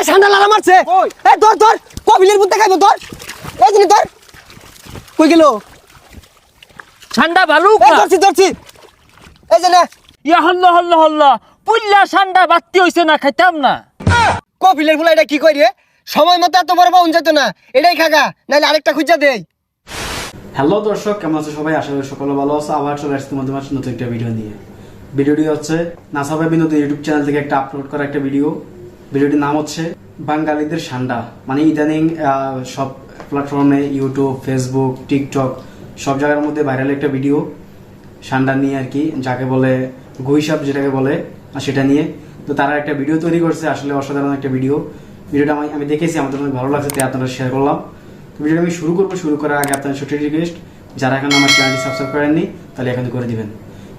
এই ঠান্ডা লালা মারছে। এই ধর ধর কবিলের বুদ্ধে খাইবো ধর। এই জিনিস ধর। কই গেল? ঠান্ডা ভালো এই ধরছি ধরছি। এই যে না ইয়া হল্ল হল্ল হল্ল। পুল্লা ঠান্ডা বাত্তি হইছে না খাইতাম না। কপিলের ফুলা এটা কি কই রে? সময় মতো এত বড় পাউন যেত না। এটাই খাগা নাহলে আরেকটা খুঁজা দেই। হ্যালো দর্শক কেমন আছো সবাই? আশা করি সকলে ভালো আছো। আবার চলে আসছি তোমাদের মাঝে নতুন একটা ভিডিও নিয়ে। ভিডিওটি হচ্ছে নাসাবা বিনোদন ইউটিউব চ্যানেল থেকে একটা আপলোড করা একটা ভিডিও ভিডিওটির নাম হচ্ছে বাঙালিদের সান্ডা। মানে ইদানিং সব প্ল্যাটফর্মে ইউটিউব ফেসবুক টিকটক সব জায়গার মধ্যে ভাইরাল একটা ভিডিও সান্ডা নিয়ে আর কি, যাকে বলে গুইসাপ যেটাকে বলে সেটা নিয়ে। তো তারা একটা ভিডিও তৈরি করছে, আসলে অসাধারণ একটা ভিডিও ভিডিওটা আমি আমি দেখেছি আমাদের অনেক ভালো লাগছে, তাই আপনারা শেয়ার করলাম। তো ভিডিওটা আমি শুরু করব, শুরু করার আগে আপনার ছোট রিকোয়েস্ট যারা এখন আমার চ্যানেলটি সাবস্ক্রাইব করেননি, তাহলে এখন করে দিবেন।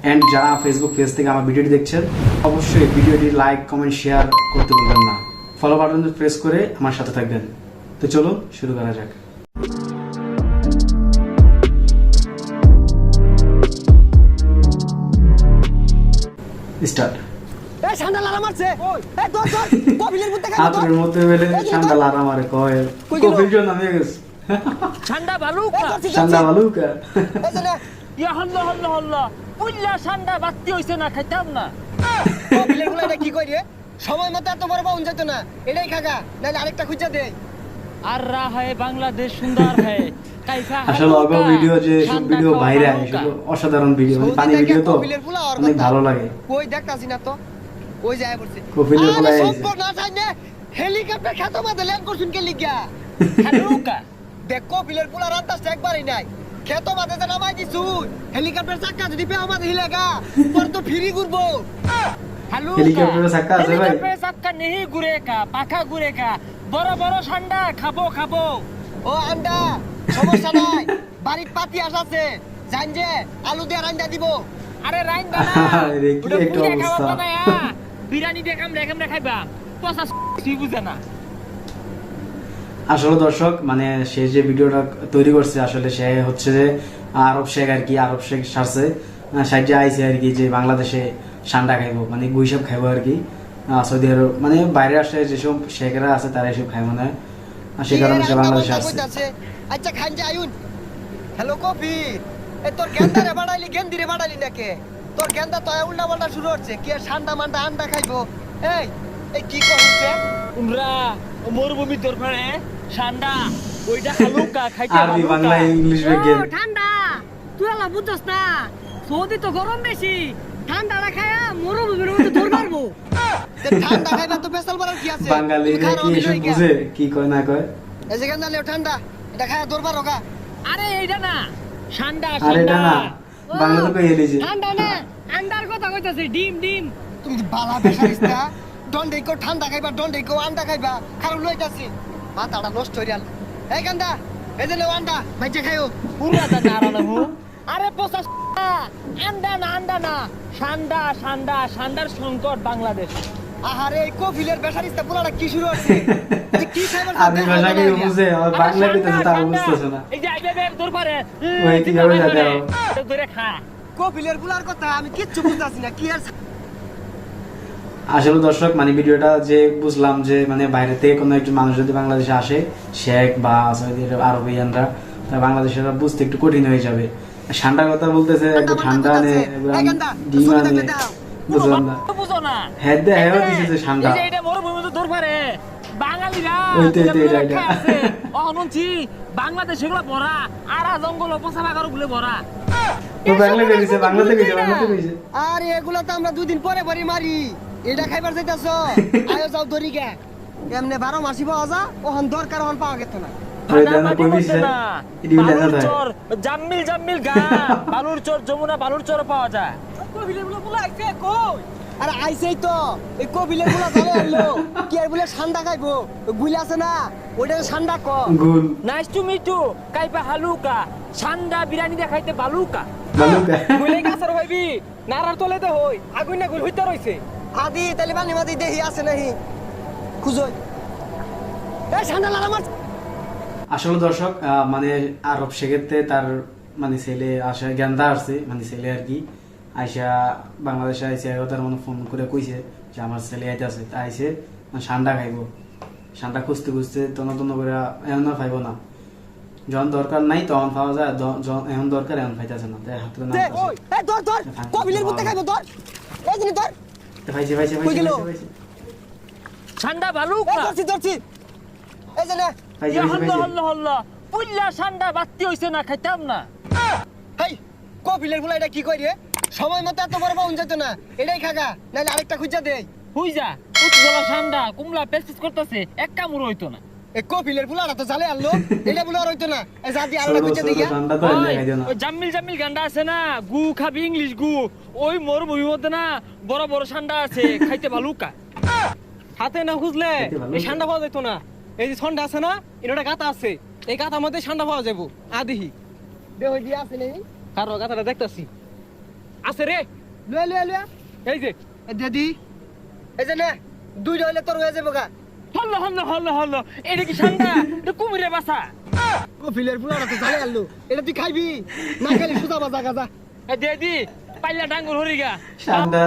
অ্যান্ড যারা ফেসবুক পেজ থেকে আমার ভিডিওটি দেখছেন অবশ্যই ভিডিওটি লাইক কমেন্ট শেয়ার করতে ভুলবেন না। ফলো বাটন প্রেস করে আমার সাথে থাকবেন। তো চলুন শুরু করা যাক। স্টার্ট হাতের মধ্যে বেলে ঠান্ডা লারা মারে কয়? কই গেল? নামে গেছে। ঠান্ডা ভালো ঠান্ডা ধরছি বালুকা। এই যে না। হল্ল হল্ল হল্ল। পুল্লা ঠান্ডা বাত্তি হইছে না খাইতাম না। এটা কি কই রে? সময় মতো এত বড় পাউন যেত না। এটাই খাগা নাহলে আরেকটা খুঁজা দেই আর রা হয় বাংলাদেশ সুন্দর হয় আসলে অগ ভিডিও যে সব ভিডিও বাইরে আসে সেগুলো অসাধারণ ভিডিও মানে পানি ভিডিও তো অনেক ভালো লাগে। কই দেখতাছি না তো? ওই যায় পড়ছে? কপিলের আইছে। সম্পর্ক না চাইনে হেলিকপ্টার খাতো মাঝে ল্যান্ড করছুন কে লিগা হালুকা দেখ কপিলের ফুলা রান্তাস একবারই নাই। খেত মাঝে যে নামাই দিছু। হেলিকপ্টার চাক্কা যদি পেও মাঝে হিলেগা পর তো ফিরি ঘুরবো হালুকা হেলিকপ্টারের চাক্কা আছে ভাই? হেলিকপ্টারের চাক্কা নেহি ঘুরে কা পাখা ঘুরে কা। বড় বড় ঠান্ডা খাব খাব। ও আন্ডা সমস্যা নাই। বাড়ির পাতি আসাছে জান যে আলু দিয়ে রান্দা দিব। আরে রাইন না। আরে কি একটা অবস্থা। খাওয়া না বিরিয়ানি দেখাম দেখাম দেখাইবা। পচা তুই বুঝে না। আসলে দর্শক মানে সে যে ভিডিওটা তৈরি করছে আসলে সে হচ্ছে যে আরব শেখ আর কি আরব শেখ সারছে। সাহায্যে আইসে আর কি যে বাংলাদেশে সান্ডা খাইবো মানে গুইসব খাইবো আর কি। সৌদি আরব মানে বাইরে আসে যেসব শেখরা আছে তারা এসব খাই না। সে কারণে সে বাংলাদেশে আসছে। আচ্ছা খান যে আয়ুন। হ্যালো কপি এ তোর গেন্দা রে বাড়াইলি গেন্দি রে বাড়াইলি নাকে? তোর গেন্দা তো উল্টা পাল্টা শুরু হচ্ছে কি ঠান্ডা মান্ডা আন্ডা খাইবো? এই এই কি করছে উমরা মরুভূমি দরবারে ঠান্ডা। ওইটা হালুকা খাইতে আরবি বাংলা ইংলিশ বিজ্ঞান ঠান্ডা। তুই আলা বুঝছস না সৌদি তো গরম বেশি। ঠান্ডা মরুভূমির মধ্যে ঠান্ডা তো পেশাল বাড়ার কি আছে? বাঙালি কি এসব বুঝে? কি কয় না কয়? এই যে লেও ঠান্ডা এটা খায়া দরবার রোগা আরে এইটা না। ঠান্ডা আর এটা না। বাংলা তো কই এলিছে ঠান্ডা না আন্ডার কথা কইতাছে ডিম ডিম। তুমি বালা বেসারিস্তা। ঠান্ডা খাইবা দন্ডে কো আন্ডা খাইবা খারাপ লইতাছি। মাথাটা নষ্ট এই গেন্দা এই যে লেও আন্ডা মাইজে খাইও। দা আরে আন্ডা না আন্ডা না। ঠান্ডা ঠান্ডা ঠান্ডার সংকট বাংলাদেশ। আহারে এই কফিলের বেসারিস্তা পুরাটা কি শুরু হচ্ছে? কি খাইবার আরবি ভাষা কি বুঝে আমার বাংলা কইতেছে তাও বুঝতেছে না। এই যে আইবে বে দূর পারে। ওই কীভাবে যাবে ও? ধরে খা। কফিলের কথা আমি কিচ্ছু বুঝতাছি না কি আর আসলে দর্শক মানে ভিডিওটা যে বুঝলাম যে মানে বাইরে থেকে কোনো একজন মানুষ যদি বাংলাদেশে আসে শেখ বা সৌদি আরবিয়ানরা তা বাংলাদেশের বুঝতে একটু কঠিন হয়ে যাবে। ঠান্ডার কথা বলতেছে একটু ঠান্ডা ডিম আনে বুঝলাম না। হ্যাঁ দে হ্যাঁ দিছে যে ঠান্ডা। বাঙালিরা বাংলাদেশ এগুলো ভরা আরা জঙ্গল পোষা বাগারগুলো ভরা। ও বাংলা কইছে বাংলাতে কইছে বাংলাতে কইছে আরে এগুলা তো আমরা দুদিন পরে পরে মারি। এটা খাইবার যাইতাছ? আয়ো যাও দরি গে এমনে বারো মাসি পাওয়া যা ওহন দরকার ওহন পাওয়া গেত না। জাম্মিল জাম্মিল গা। বালুর চর যমুনা বালুর চর পাওয়া যায়। আরে আইছেই তো এই কবিলেরগুলা ভালো আনলো। কি আর বলে ঠান্ডা খাইবো? গুলি আছে না? ওইটা ঠান্ডা ক? গুল। নাইস টু মিট কাইপা হালুকা। সান্ডা বিরিয়ানি দেখাইতে বালুকা। বালুকা। গুলে গাছর হইবি নারার তলে দে হই। আগুন না গুল হইতে রইছে। আদি তাহলে মাদি দেহি আছে নাহি। খুঁজোই। এই ঠান্ডা লাগা মার আসলে দর্শক মানে আরব শেখেতে তার মানে ছেলে আসে জ্ঞানদা আসছে মানে ছেলে আর কি। আইসা বাংলাদেশে আইসে তার মানে ফোন করে কইছে যে আমার ছেলে আইতে আছে। তা আইসে ঠান্ডা খাইবো। ঠান্ডা খুঁজতে খুঁজতে তন্ন তন্ন করে এমন পাইব না। যখন দরকার নাই তখন পাওয়া যায় এখন দরকার এখন পাইতেছে না। তাই হাতে না ধর ধর কপিলের বুদ্ধে খাইবো ধর। এই ধর। ঠান্ডা ভালো এই ধরছি ধরছি। এই যে না। পাইছে ইয়া পাইছে হল্ল পাইছে হল্ল হল্ল। পুল্লা ঠান্ডা বাত্তি হইছে না খাইতাম না। হেই কপিলের ফুলা এটা কি কই রে সময় মতো এত বড় পাউন যেত না। এটাই খাগা নাইলে আরেকটা খুঁজা দে হুই যা উজ্জ্বলা ঠান্ডা কুমলা পেস্টিস করতেছে এক কামড় হইতো না। কপিলের ফুলাটা তো জালে আনলো। এটা বলে আর হইতো না। এই যা দিয়ে আরেকটা ছোট খুঁজা ছোট দিই ঠান্ডা তো এনে ওই, জাম্মিল জাম্মিল গান্ডা আছে না? গু খাবি ইংলিশ গু। ওই মরুভূমির মধ্যে না বড় বড় ঠান্ডা আছে খাইতে ভালুকা। হাতে না খুঁজলে এই ঠান্ডা পাওয়া যেত না। এই যে ঠান্ডা আছে না এটা গাতা আছে। এই গাতার মধ্যে ঠান্ডা পাওয়া যাব আদিহি দে হই দিয়ে আছে নেই। কারও গাতাটা দেখতাছি। আছে রে। লয়ে লয়ে লয়ে। এই যে। এই দে এই যে না দুইটা হইলে তোর হয়ে যাব গা। হল্ল হল্ল হল্ল হল্ল। এটা কি ঠান্ডা এটা কুমিরে বাসা। ফুলাটা তো আনলো। এটা তুই খাইবি? না খাইলে সুতা বাজা গাজা। এ দে দি পাইলা ডাঙ্গুর হরিগা। ঠান্ডা,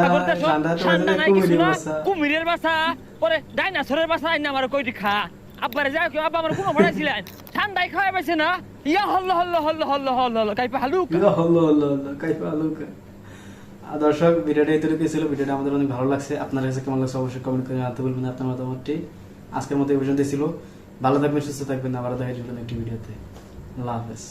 ঠান্ডা ঠান্ডা নাই কিছু না কুমিরের বাসা। পরে ডাইনাসরের বাসা আইনা আমার কইটি খা। আব্বারে যা কেউ আব্বা আমার কোনো ঠান্ডায় পাইছে না। ইয়া হল্ল হল্ল হল্ল হল্ল হল্ল হল্ল কাইপা হালুক। হল্লো হল্লো হল্লো কাইফা আলুকা আর দর্শক ভিডিওটা এতটুকু ছিল। ভিডিওটা আমাদের অনেক ভালো লাগছে। আপনার কাছে কেমন লাগছে অবশ্যই কমেন্ট করে জানাতে বলবেন আপনার মতামতটি আজকের মতো এই পর্যন্ত ছিল। ভালো থাকবেন, সুস্থ থাকবেন। আবার দেখা যাবে একটি ভিডিওতে। আল্লাহ হাফেজ।